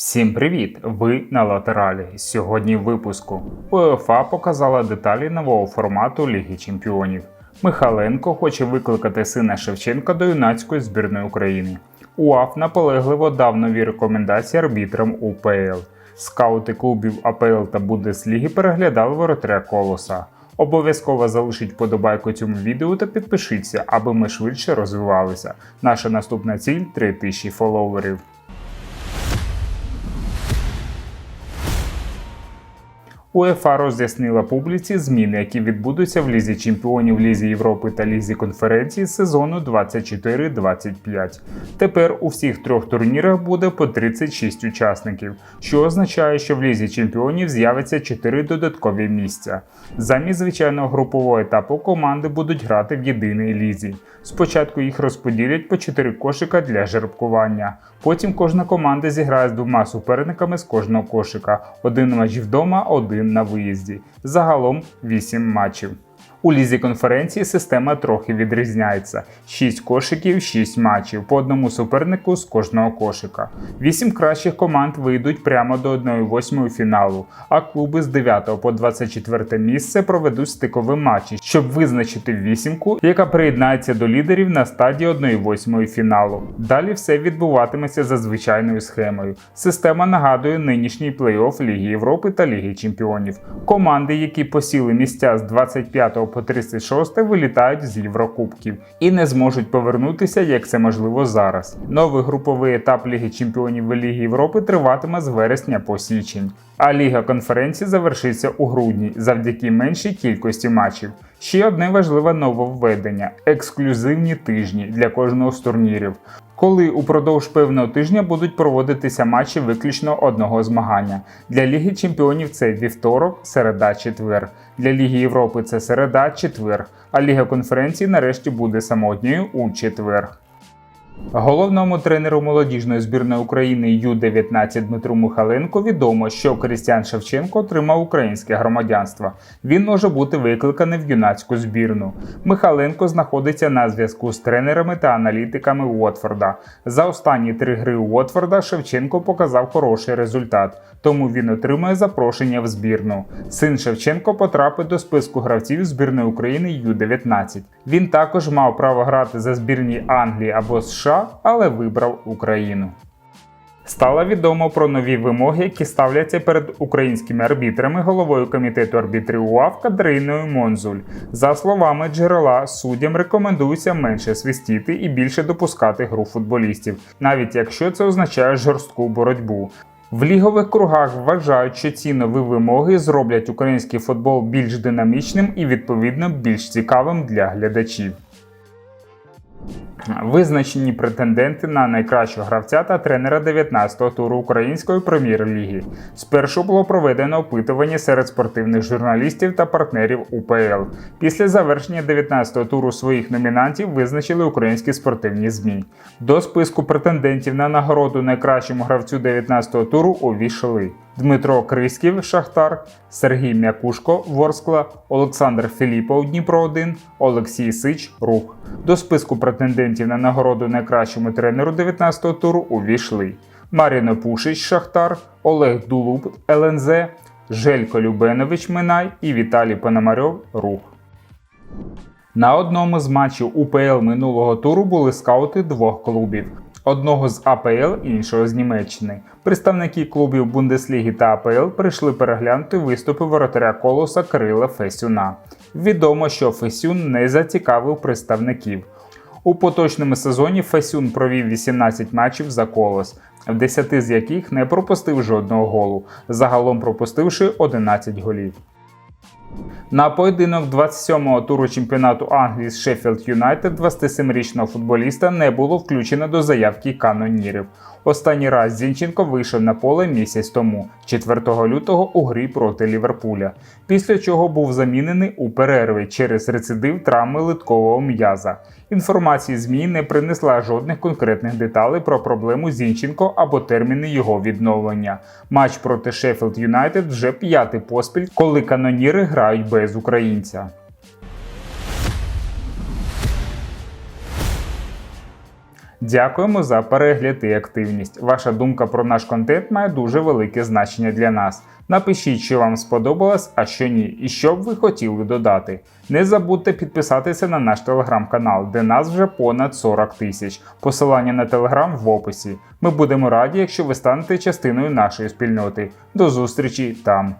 Всім привіт! Ви на латералі. Сьогодні в випуску УЕФА показала деталі нового формату Ліги Чемпіонів. Михаленко хоче викликати сина Шевченка до юнацької збірної України. УАФ наполегливо дав нові рекомендації арбітрам УПЛ. Скаути клубів АПЛ та Бундесліги переглядали воротаря колоса. Обов'язково залишіть подобайку цьому відео та підпишіться, аби ми швидше розвивалися. Наша наступна ціль 3000 фоловерів. УЕФА роз'яснила публіці зміни, які відбудуться в Лізі Чемпіонів Лізі Європи та Лізі конференції сезону 24-25. Тепер у всіх трьох турнірах буде по 36 учасників, що означає, що в Лізі Чемпіонів з'явиться 4 додаткові місця. Замість звичайного групового етапу команди будуть грати в єдиній лізі. Спочатку їх розподілять по 4 кошика для жеребкування. Потім кожна команда зіграє з двома суперниками з кожного кошика: один матч вдома, один на виїзді. Загалом 8 матчів. У лізі конференції система трохи відрізняється: 6 кошиків, 6 матчів, по одному супернику з кожного кошика. 8 кращих команд вийдуть прямо до 1-8 фіналу, а клуби з 9 по 24 місце проведуть стикові матчі, щоб визначити вісімку, яка приєднається до лідерів на стадії 1-8 фіналу. Далі все відбуватиметься за звичайною схемою. Система нагадує нинішній плей-офф Ліги Європи та Ліги Чемпіонів. Команди, які посіли місця з 25 по 36 вилітають з Єврокубків і не зможуть повернутися, як це можливо зараз. Новий груповий етап Ліги Чемпіонів і Ліги Європи триватиме з вересня по січень. А Ліга конференції завершиться у грудні завдяки меншій кількості матчів. Ще одне важливе нововведення ексклюзивні тижні для кожного з турнірів. Коли упродовж певного тижня будуть проводитися матчі виключно одного змагання. Для Ліги Чемпіонів це вівторок, середа, четвер. Для Ліги Європи це середа, четвер. А Ліга конференції нарешті буде самотньою у четвер. Головному тренеру молодіжної збірної України Ю-19 Дмитру Михаленко відомо, що Крістіан Шевченко отримав українське громадянство. Він може бути викликаний в юнацьку збірну. Михаленко знаходиться на зв'язку з тренерами та аналітиками Уотфорда. За останні три гри Уотфорда Шевченко показав хороший результат, тому він отримує запрошення в збірну. Син Шевченко потрапить до списку гравців збірної України Ю-19. Він також мав право грати за збірні Англії або США але вибрав Україну. Стало відомо про нові вимоги, які ставляться перед українськими арбітрами головою комітету арбітрів УАВ Катериною Монзуль. За словами джерела, суддям рекомендується менше свистіти і більше допускати гру футболістів, навіть якщо це означає жорстку боротьбу. В лігових кругах вважають, що ці нові вимоги зроблять український футбол більш динамічним і відповідно більш цікавим для глядачів. Визначені претенденти на найкращого гравця та тренера 19-го туру української прем'єр-ліги. Спершу було проведено опитування серед спортивних журналістів та партнерів УПЛ. Після завершення 19-го туру своїх номінантів визначили українські спортивні ЗМІ. До списку претендентів на нагороду найкращому гравцю 19-го туру увійшли. Дмитро Криськів Шахтар, Сергій Мякушко Ворскла, Олександр Філіпов Дніпро 1, Олексій Сич Рух. До списку претендентів на нагороду найкращому тренеру 19-го туру увійшли Маріно Пушич Шахтар, Олег Дулуб ЛНЗ, Желько Любенович Минай і Віталій Пономарьов Рух. На одному з матчів УПЛ минулого туру були скаути двох клубів. Одного з АПЛ, іншого з Німеччини. Представники клубів Бундесліги та АПЛ прийшли переглянути виступи воротаря колоса Кирила Фесюна. Відомо, що Фесюн не зацікавив представників. У поточному сезоні Фесюн провів 18 матчів за колос, в 10 з яких не пропустив жодного голу, загалом пропустивши 11 голів. На поєдинок 27-го туру чемпіонату Англії з Шеффілд Юнайтед 27-річного футболіста не було включено до заявки канонірів. Останній раз Зінченко вийшов на поле місяць тому, 4 лютого у грі проти Ліверпуля, після чого був замінений у перерві через рецидив травми литкового м'яза. Інформації ЗМІ не принесла жодних конкретних деталей про проблему Зінченко або терміни його відновлення. Матч проти Шеффілд Юнайтед вже п'ятий поспіль, коли каноніри грають без українця. Дякуємо за перегляд і активність. Ваша думка про наш контент має дуже велике значення для нас. Напишіть, що вам сподобалось, а що ні, і що б ви хотіли додати. Не забудьте підписатися на наш телеграм-канал, де нас вже понад 40 тисяч. Посилання на телеграм в описі. Ми будемо раді, якщо ви станете частиною нашої спільноти. До зустрічі там.